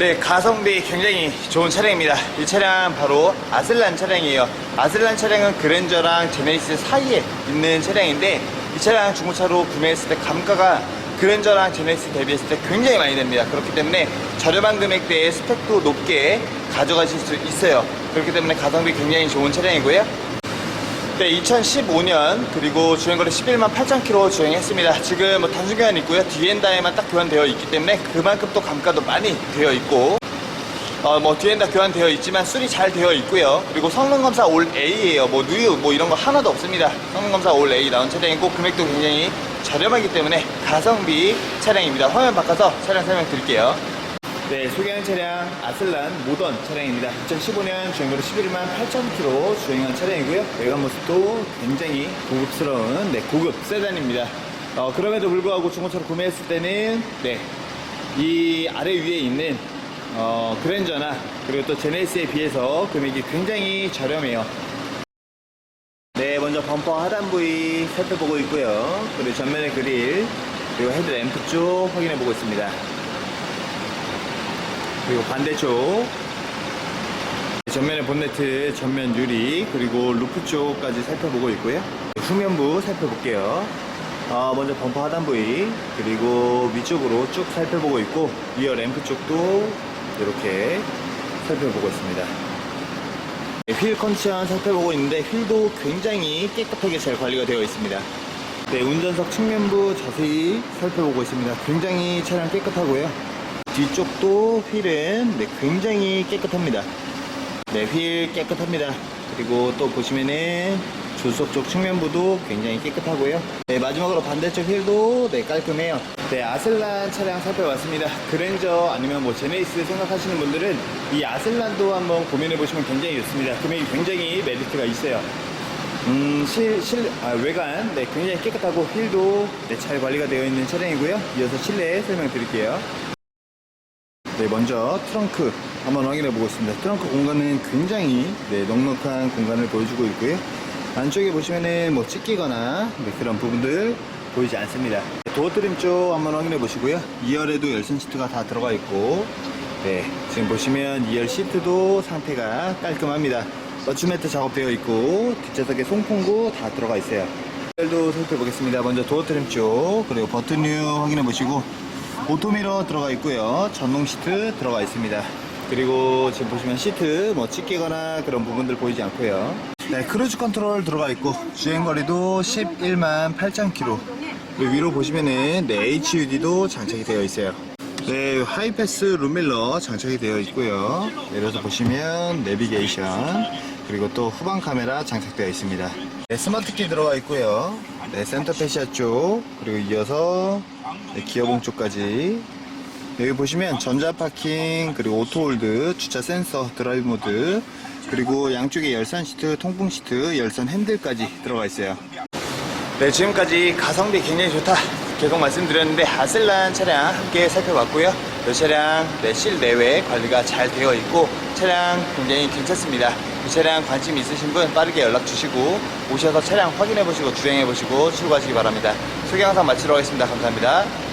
네, 가성비 굉장히 좋은 차량입니다. 이 차량 바로 아슬란 차량이에요. 아슬란 차량은 그랜저랑 제네시스 사이에 있는 차량인데 이 차량 중고차로 구매했을 때 감가가 그랜저랑 제네시스 대비했을 때 굉장히 많이 됩니다. 그렇기 때문에 저렴한 금액대에 스펙도 높게 가져가실 수 있어요. 그렇기 때문에 가성비 굉장히 좋은 차량이고요. 네, 2015년 그리고 주행거리 11만 8천 킬로 주행했습니다. 지금 뭐 단순 교환 있고요. 디엔다에만 딱 교환되어 있기 때문에 그만큼 또 감가도 많이 되어 있고 어, 뭐 디엔다 교환되어 있지만 술이 잘 되어 있고요. 그리고 성능 검사 올 A예요. 뭐 누유 뭐 이런 거 하나도 없습니다. 성능 검사 올 A 나온 차량이고 금액도 굉장히 저렴하기 때문에 가성비 차량입니다. 화면 바꿔서 차량 설명 드릴게요. 네, 소개하는 차량 아슬란 모던 차량입니다. 2015년 주행거리 11만 8천 킬로 주행한 차량이고요. 외관 모습도 굉장히 고급스러운 네, 고급 세단입니다. 어, 그럼에도 불구하고 중고차로 구매했을 때는 네, 이 아래 위에 있는 어, 그랜저나 그리고 또 제네시스에 비해서 금액이 굉장히 저렴해요. 네, 먼저 범퍼 하단 부위 살펴보고 있고요. 그리고 전면의 그릴 그리고 헤드램프 쪽 확인해 보고 있습니다. 그리고 반대쪽 전면의 본네트, 전면 유리, 그리고 루프 쪽까지 살펴보고 있고요. 후면부 살펴볼게요. 어, 먼저 범퍼 하단 부위, 그리고 위쪽으로 쭉 살펴보고 있고, 리어 램프 쪽도 이렇게 살펴보고 있습니다. 네, 휠 컨디션 살펴보고 있는데, 휠도 굉장히 깨끗하게 잘 관리가 되어 있습니다. 네, 운전석 측면부 자세히 살펴보고 있습니다. 굉장히 차량 깨끗하고요. 뒤쪽도 휠은 네, 굉장히 깨끗합니다. 네, 휠 깨끗합니다. 그리고 또 보시면은 조수석 쪽 측면부도 굉장히 깨끗하고요. 네, 마지막으로 반대쪽 휠도 네, 깔끔해요. 네, 아슬란 차량 살펴봤습니다. 그랜저 아니면 뭐 제네이스 생각하시는 분들은 이 아슬란도 한번 고민해 보시면 굉장히 좋습니다. 금액이 굉장히 메리트가 있어요. 음, 실, 실, 아, 외관, 네, 굉장히 깨끗하고 휠도 네, 잘 관리가 되어 있는 차량이고요. 이어서 실내 설명드릴게요. 네, 먼저 트렁크 한번 확인해 보고 있습니다. 트렁크 공간은 굉장히 네, 넉넉한 공간을 보여주고 있고요. 안쪽에 보시면은 뭐 찢기거나 네, 그런 부분들 보이지 않습니다. 도어 트림 쪽 한번 확인해 보시고요. 2열에도 열선 시트가 다 들어가 있고, 네, 지금 보시면 2열 시트도 상태가 깔끔합니다. 러츠매트 작업되어 있고, 뒷좌석에 송풍구 다 들어가 있어요. 도 살펴보겠습니다. 먼저 도어 트림 쪽, 그리고 버튼류 확인해 보시고, 오토미러 들어가 있고요. 전동 시트 들어가 있습니다. 그리고 지금 보시면 시트 뭐 찢기거나 그런 부분들 보이지 않고요. 네, 크루즈 컨트롤 들어가 있고 주행거리도 11만 8천 킬로. 위로 보시면은 네, HUD도 장착이 되어 있어요. 네, 하이패스 룸밀러 장착이 되어 있고요. 내려서 보시면 내비게이션 그리고 또 후방 카메라 장착되어 있습니다. 네, 스마트키 들어가 있고요. 네, 센터 패시아 쪽 그리고 이어서 네, 기어봉 쪽까지 여기 보시면 전자 파킹 그리고 오토홀드 주차 센서 드라이브 모드 그리고 양쪽에 열선 시트 통풍 시트 열선 핸들까지 들어가 있어요. 네, 지금까지 가성비 굉장히 좋다. 계속 말씀드렸는데 아슬란 차량 함께 살펴봤고요. 이 차량 네, 실내외 관리가 잘 되어 있고 차량 굉장히 괜찮습니다. 이 차량 관심 있으신 분 빠르게 연락 주시고 오셔서 차량 확인해 보시고 주행해 보시고 출고하시기 바랍니다. 소개 영상 마치도록 하겠습니다. 감사합니다.